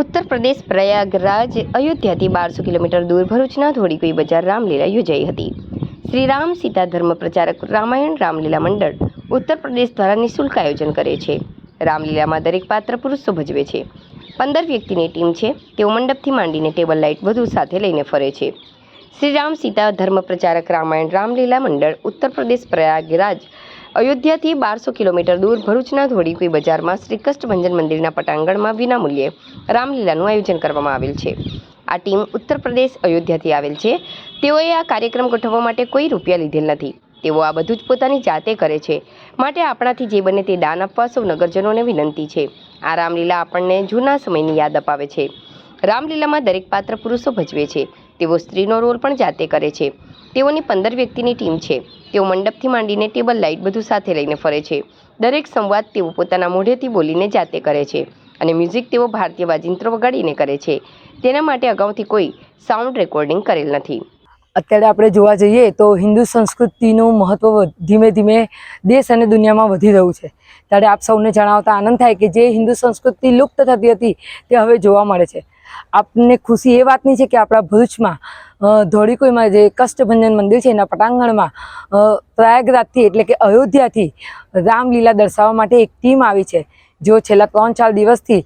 ઉત્તર પ્રદેશ પ્રયાગરાજ અયોધ્યાથી બારસો કિલોમીટર દૂર ભરૂચના ધોળીકુઈ બજાર રામલીલા યોજાઈ હતી. શ્રી રામ સીતા ધર્મ પ્રચારક રામાયણ રામલીલા મંડળ ઉત્તર પ્રદેશ દ્વારા નિઃશુલ્ક આયોજન કરે છે. રામલીલામાં દરેક પાત્ર પુરુષો ભજવે છે. પંદર વ્યક્તિની ટીમ છે. તેઓ મંડપથી માંડીને ટેબલ લાઇટ વધુ સાથે લઈને ફરે છે. શ્રી રામ સીતા ધર્મ પ્રચારક રામાયણ રામલીલા મંડળ ઉત્તર પ્રદેશ પ્રયાગરાજ અયોધ્યાથી બારસો કિલોમીટર દૂર ભરૂચના ધોળીકુઈ બજારમાં શ્રી કષ્ટભંજન મંદિરના પટાંગણમાં વિનામૂલ્યે રામલીલાનું આયોજન કરવામાં આવેલ છે. આ ટીમ ઉત્તર પ્રદેશ અયોધ્યાથી આવેલ છે. તેઓએ આ કાર્યક્રમ ગોઠવવા માટે કોઈ રૂપિયા લીધેલ નથી. તેઓ આ બધું જ પોતાની જાતે કરે છે. માટે આપણાથી જે બને તે દાન આપવા સૌ નગરજનોને વિનંતી છે. આ રામલીલા આપણને જૂના સમયની યાદ અપાવે છે. રામલીલામાં દરેક પાત્ર પુરુષો ભજવે છે. તેઓ સ્ત્રીનો રોલ પણ જાતે કરે છે. તેઓની પંદર વ્યક્તિની ટીમ છે. તેઓ મંડપથી માંડીને ટેબલ લાઇટ બધું સાથે લઈને ફરે છે. દરેક સંવાદ તેઓ પોતાના મોઢેથી બોલીને જાતે કરે છે અને મ્યુઝિક તેઓ ભારતીય વાજિંત્રો વગાડીને કરે છે. તેના માટે અગાઉથી કોઈ સાઉન્ડ રેકોર્ડિંગ કરેલ નથી. અત્યારે આપણે જોવા જઈએ તો હિન્દુ સંસ્કૃતિનું મહત્ત્વ ધીમે ધીમે દેશ અને દુનિયામાં વધી રહ્યું છે. ત્યારે આપ સૌને જણાવતા આનંદ થાય કે જે હિન્દુ સંસ્કૃતિ લુપ્ત થતી હતી તે હવે જોવા મળે છે. આપને ખુશી એ વાતની છે કે આપણા ભરૂચમાં ધોળીકોઈમાં જે કષ્ટભંજન મંદિર છે એના પટાંગણમાં પ્રયાગરાજથી એટલે કે અયોધ્યાથી રામલીલા દર્શાવવા માટે એક ટીમ આવી છે. જેઓ છેલ્લા ત્રણ ચાર દિવસથી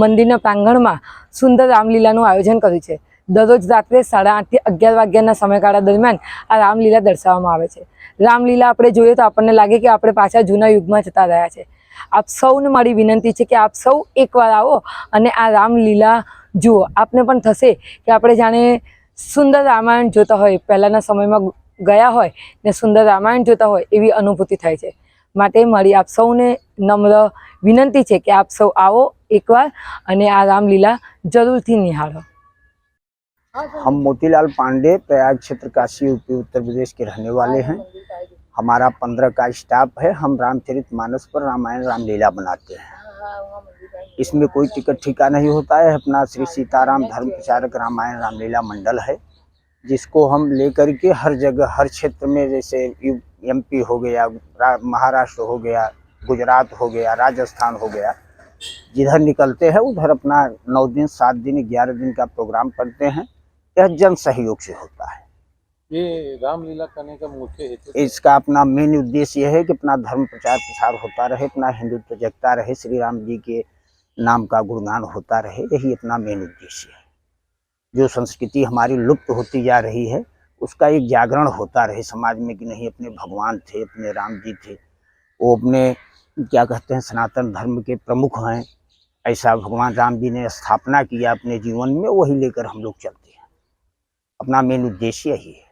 મંદિરના પ્રાંગણમાં સુંદર રામલીલાનું આયોજન કર્યું છે. દરરોજ રાત્રે સાડા આઠથી અગિયાર વાગ્યાના સમયગાળા દરમિયાન આ રામલીલા દર્શાવવામાં આવે છે. રામલીલા આપણે જોઈએ તો આપણને લાગે કે આપણે પાછા જૂના યુગમાં જતા રહ્યા છે. આપ સૌને મારી વિનંતી છે કે આપ સૌ એકવાર આવો અને આ રામલીલા જુઓ આપને પણ થશે કે આપણે જાણે સુંદર રામાયણ જોતા હોય પહેલાંના સમયમાં ગયા હોય ને સુંદર રામાયણ જોતા હોય એવી અનુભૂતિ થાય છે માટે મારી આપ સૌને નમ્ર વિનંતી છે કે આપ સૌ આવો એકવાર અને આ રામલીલા જરૂરથી નિહાળો हम मोतीलाल पांडे प्रयाग क्षेत्र काशी यूपी उत्तर प्रदेश के रहने वाले हैं हमारा पंद्रह का स्टाफ है हम रामचरित मानस पर रामायण रामलीला बनाते हैं इसमें कोई टिकट ठिका नहीं होता है। अपना श्री सीताराम धर्म प्रचारक रामायण रामलीला मंडल है, जिसको हम लेकर के हर जगह, हर क्षेत्र में जैसे एमपी हो गया महाराष्ट्र हो गया, गुजरात हो गया, राजस्थान हो गया, जिधर निकलते हैं, उधर अपना नौ दिन, सात दिन, ग्यारह दिन का प्रोग्राम करते हैं। यह जन सहयोग से होता है। ये रामलीला करने का मुख्य हेतु इसका अपना मेन उद्देश्य यह है कि अपना धर्म प्रचार प्रसार होता रहे, अपना हिंदुत्व जगता रहे श्री राम जी के नाम का गुणगान होता रहे, यही अपना मेन उद्देश्य है। जो संस्कृति हमारी लुप्त होती जा रही है, उसका एक जागरण होता रहे, समाज में कि नहीं, अपने भगवान थे, अपने राम जी थे, वो अपने, क्या कहते हैं, सनातन धर्म के प्रमुख हैं, ऐसा भगवान राम जी ने स्थापना किया अपने जीवन में, वही लेकर हम लोग चलते हैं। अपना मेन उद्देश्य यही है।